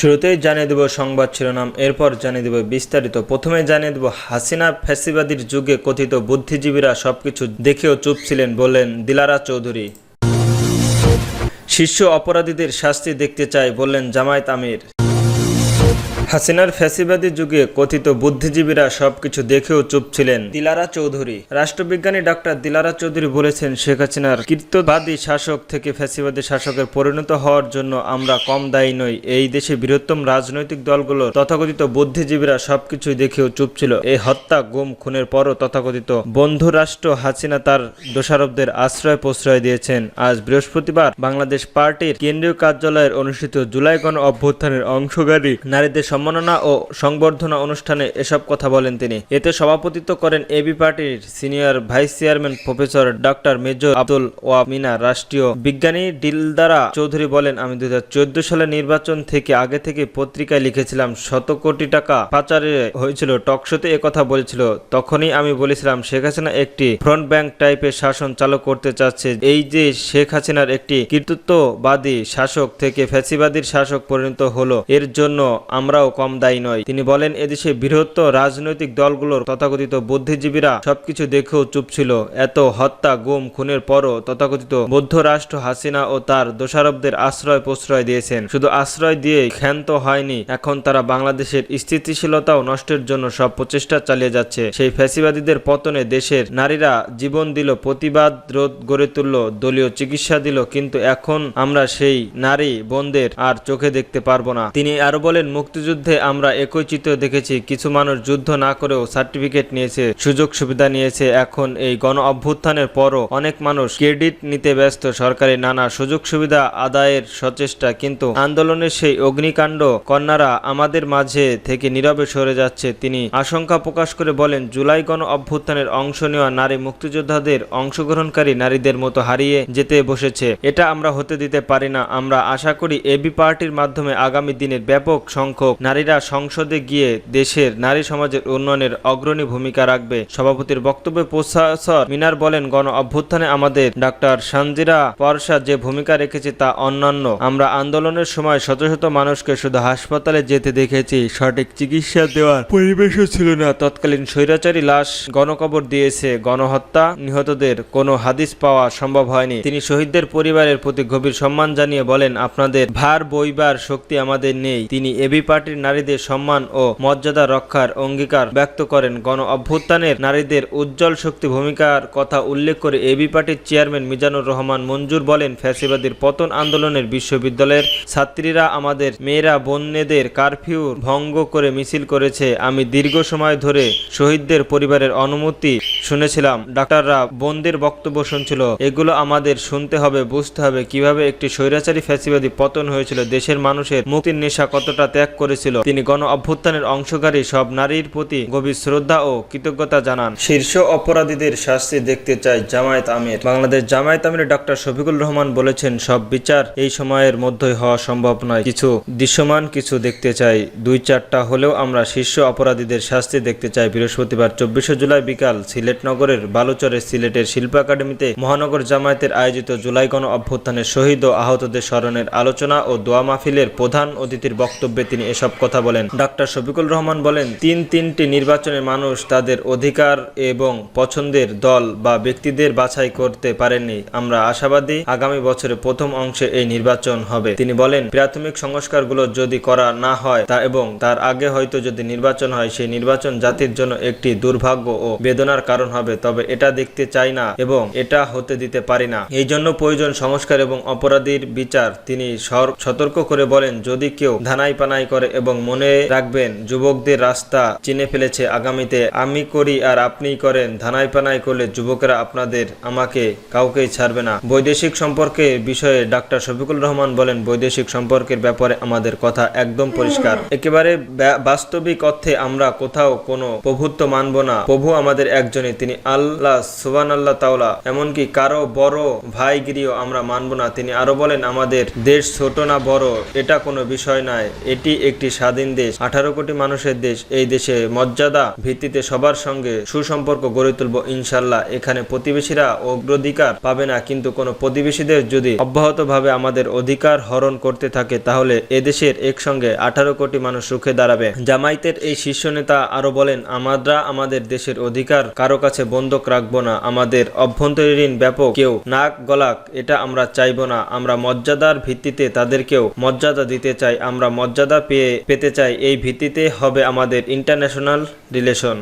শুরুতেই জানিয়ে দেব সংবাদ শিরোনাম, এরপর জানিয়ে দেব বিস্তারিত। প্রথমে জানিয়ে দেব, হাসিনা ফ্যাসিবাদীর যুগে কথিত বুদ্ধিজীবীরা সবকিছু দেখেও চুপ ছিলেন বললেন দিলারা চৌধুরী। শীর্ষ অপরাধীদের শাস্তি দেখতে চাই বললেন জামায়াত আমির। হাসিনার ফ্যাসিবাদী যুগে কথিত বুদ্ধিজীবীরা সবকিছু দেখেও চুপ ছিলেন দিলারা চৌধুরী। রাষ্ট্রবিজ্ঞানী ডাক্তার দিলারা চৌধুরী বলেছেন, শেখ হাসিনার কীর্তবাদী শাসক থেকে ফ্যাসিবাদী শাসকের পরিণত হওয়ার জন্য আমরা কম দায়ী নই। এই দেশে বৃহত্তম রাজনৈতিক দলগুলোর তথাকথিত বুদ্ধিজীবীরা সবকিছুই দেখেও চুপ ছিল। এই হত্যা, গুম, খুনের পরও তথাকথিত বন্ধু রাষ্ট্র হাসিনা তার দোষারোপদের আশ্রয় প্রশ্রয় দিয়েছেন। আজ বৃহস্পতিবার বাংলাদেশ পার্টির কেন্দ্রীয় কার্যালয়ের অনুষ্ঠিত জুলাই গণ অভ্যুত্থানের অংশগ্রহী নারীদের সম্মাননা ও সংবর্ধনা অনুষ্ঠানে এসব কথা বলেন তিনি। এতে সভাপতিত্ব করেন এবি পার্টির senior vice chairman professor doctor major Abdul ওয়া মিনা রাষ্ট্রীয় বিজ্ঞানী ডিলদারা চৌধুরী বলেন, আমি দুই সালের নির্বাচন থেকে আগে থেকে পত্রিকায় লিখেছিলাম, শত কোটি টাকা পাচারে হয়েছিল, টকশোতে কথা বলেছিল। তখনই আমি বলেছিলাম, শেখ হাসিনা একটি ফ্রন্ট ব্যাংক টাইপের শাসন চালু করতে চাচ্ছে। এই যে শেখ হাসিনার একটি কীর্তিত্ববাদী শাসক থেকে ফ্যাসিবাদীর শাসক পরিণত হলো, এর জন্য আমরাও কম দায়ী নয়। তিনি বলেন, এদেশে বৃহত্তর রাজনৈতিক দলগুলোর তথাকথিত বুদ্ধিজীবীরা সবকিছু দেখেও চুপ ছিল। এত হত্যা, গুম, খুনের পরও তথাকথিত বৌদ্ধ রাষ্ট্র হাসিনা ও তার দোষারবদের আশ্রয় প্রশ্রয় দিয়েছেন। শুধু আশ্রয় দিয়ে ক্ষান্ত হয়নি, এখন তারা বাংলাদেশের স্থিতিশীলতাও নষ্টের জন্য সব প্রচেষ্টা চালিয়ে যাচ্ছে। সেই ফ্যাসিবাদীদের পতনে দেশের নারীরা জীবন দিল প্রতিবাদ রোধ গড়ে তুলল, দলীয় চিকিৎসা দিল, কিন্তু এখন আমরা সেই নারী বোনদের আর চোখে দেখতে পারব না। তিনি আরও বলেন, মুক্তিযুদ্ধে আমরা একই চিত্র দেখেছি। কিছু মানুষ যুদ্ধ না করেও সার্টিফিকেট নিয়েছে, সুযোগ সুবিধা নিয়েছে। এখন এই গণ অভ্যুত্থানের পরও অনেক মানুষ ক্রেডিট নিতে ব্যস্ত। সরকারি নানা সুযোগ সুবিধা আদায়ের সচেষ্টা, কিন্তু আন্দোলনের সেই অগ্নিকাণ্ড কন্যারা আমাদের মাঝে থেকে নীরবে সরে যাচ্ছে। তিনি আশঙ্কা প্রকাশ করে বলেন, জুলাই গণ অভ্যুত্থানের অংশ নেওয়া নারী মুক্তিযোদ্ধাদের অংশগ্রহণকারী নারীদের মতো হারিয়ে যেতে বসেছে। এটা আমরা হতে দিতে পারি না। আমরা আশা করি এবি পার্টির মাধ্যমে আগামী দিনের ব্যাপক সংখ্যক নারীরা সংসদে গিয়ে দেশের নারী সমাজের উন্নয়নের অগ্রণী ভূমিকা রাখবে। সভাপতির বক্তব্যে প্রফেসর মিনার বলেন, গণ অভ্যুত্থানে আমাদের ডাক্তার সানজিরা পরশা যে ভূমিকা রেখেছে তা অন্যান্য। আমরা আন্দোলনের সময় শত শত মানুষকে শুধু হাসপাতালে যেতে দেখেছি, সঠিক চিকিৎসা দেওয়ার পরিবেশও ছিল না। তৎকালীন স্বৈরাচারী লাশ গণকবর দিয়েছে। গণহত্যা নিহতদের কোনো হাদিস পাওয়া সম্ভব হয়নি। তিনি শহীদদের পরিবারের প্রতি গভীর সম্মান জানিয়ে বলেন, আপনাদের ভার বইবার শক্তি আমাদের নেই। তিনি এবি পার্টির নারীদের সম্মান ও মর্যাদা রক্ষার অঙ্গীকার ব্যক্ত করেন। গণ অভ্যুত্থানের নারীদের উজ্জ্বল শক্তি ভূমিকার কথা উল্লেখ করে এবি পার্টির চেয়ারম্যান মিজানুর রহমান মঞ্জুর বলেন, ফ্যাসিবাদীর পতন আন্দোলনের বিশ্ববিদ্যালয়ের ছাত্রীরা আমাদের মেয়েরা, বন্যেদের কারফিউ ভঙ্গ করে মিছিল করেছে। আমি দীর্ঘ সময় ধরে শহীদদের পরিবারের অনুমতি শুনেছিলাম। ডাক্তাররা বন্দের বক্তব্য শুনছিল। এগুলো আমাদের শুনতে হবে, বুঝতে হবে কীভাবে একটি স্বৈরাচারী ফ্যাসিবাদী পতন হয়েছিল। দেশের মানুষের মুক্তির নেশা কতটা ত্যাগ করেছিল। তিনি গণ অভ্যুত্থানের অংশকারী সব নারীর প্রতি গভীর শ্রদ্ধা ও কৃতজ্ঞতা জানান। শীর্ষ অপরাধীদের শাস্তি দেখতে চায় জামায়াত আমির। বাংলাদেশ জামায়াত আমির ডক্টর শফিকুল রহমান বলেছেন, সব বিচার এই সময়ের মধ্যেই হওয়া সম্ভব নয়। কিছু দৃশ্যমান, কিছু দেখতে চাই। দুই চারটা হলেও আমরা শীর্ষ অপরাধীদের শাস্তি দেখতে চাই। বৃহস্পতিবার চব্বিশে জুলাই বিকাল সিলেট নগরের বালুচরের সিলেটের শিল্প একাডেমিতে মহানগর জামায়াতের আয়োজিত জুলাই গণ অভ্যুত্থানের শহীদ ও আহতদের স্মরণের আলোচনা ও দোয়া মাহফিলের প্রধান অতিথির বক্তব্যে তিনি এসব কথা বলেন। ডাক্তার শফিকুল রহমান বলেন, তিন তিনটি নির্বাচনে মানুষ তাদের অধিকার এবং পছন্দের দল বা ব্যক্তিদের বাছাই করতে পারেননি। আমরা আশাবাদী আগামী বছরের প্রথম অংশে এই নির্বাচন হবে। তিনি বলেন, প্রাথমিক সংস্কারগুলো যদি করা না হয় তা এবং তার আগে হয়তো যদি নির্বাচন হয়, সেই নির্বাচন জাতির জন্য একটি দুর্ভাগ্য ও বেদনার কারণ হবে। তবে এটা দেখতে চাই না এবং এটা হতে দিতে পারি না। এই জন্য প্রয়োজন সংস্কার এবং অপরাধীর বিচার। তিনি সতর্ক করে বলেন, যদি কেউ ধানাই পানাই করে এবং মনে রাখবেন, যুবকদের রাস্তা চিনে ফেলেছে আগামীতে। আমি করি আর আপনিই করেন। ধানাই পানাই করলে যুবকেরা আপনাদের, আমাকে কাউকেই ছাড়বে না। বৈদেশিক সম্পর্কে বিষয়ে ডাক্তার শফিকুল রহমান বলেন, বৈদেশিক সম্পর্কের ব্যাপারে আমাদের কথা একদম পরিষ্কার। একেবারে বাস্তবিক অর্থে আমরা কোথাও কোনো প্রভুত্ব মানব না। প্রভু আমাদের একজনই। তিনি আল্লাহ সুবান আল্লাহ তাওলা। এমনকি কারও বড় ভাইগিরিও আমরা মানব না। তিনি আরও বলেন, আমাদের দেশ ছোট না বড়। এটা কোনো বিষয় নয়। এটি একটি স্বাধীন দেশ, আঠারো কোটি মানুষের দেশ, এই দেশে মর্যাদা ভিত্তিতে সবার সঙ্গে সুসম্পর্ক গড়ে তুলব ইনশাল্লাহ। এখানে প্রতিবেশীরা অগ্রাধিকার পাবে না, কিন্তু কোনো প্রতিবেশীদের যদি অব্যাহতভাবে আমাদের অধিকার হরণ করতে থাকে, তাহলে এদেশের একসঙ্গে আঠারো কোটি মানুষ সুখে দাঁড়াবে। জামায়াতের এই শীর্ষ নেতা আরও বলেন আমরা আমাদের দেশের অধিকার কারও কাছে বন্ধক রাখব না, আমাদের অভ্যন্তরীণ ব্যাপক কেউ নাক গলাক, এটা আমরা চাইব না। আমরা মর্যাদার ভিত্তিতে তাদেরকেও মর্যাদা দিতে চাই। আমরা মর্যাদা পেয়ে পেতে চাই এই ভিত্তিতে হবে আমাদের ইন্টারন্যাশনাল রিলেশন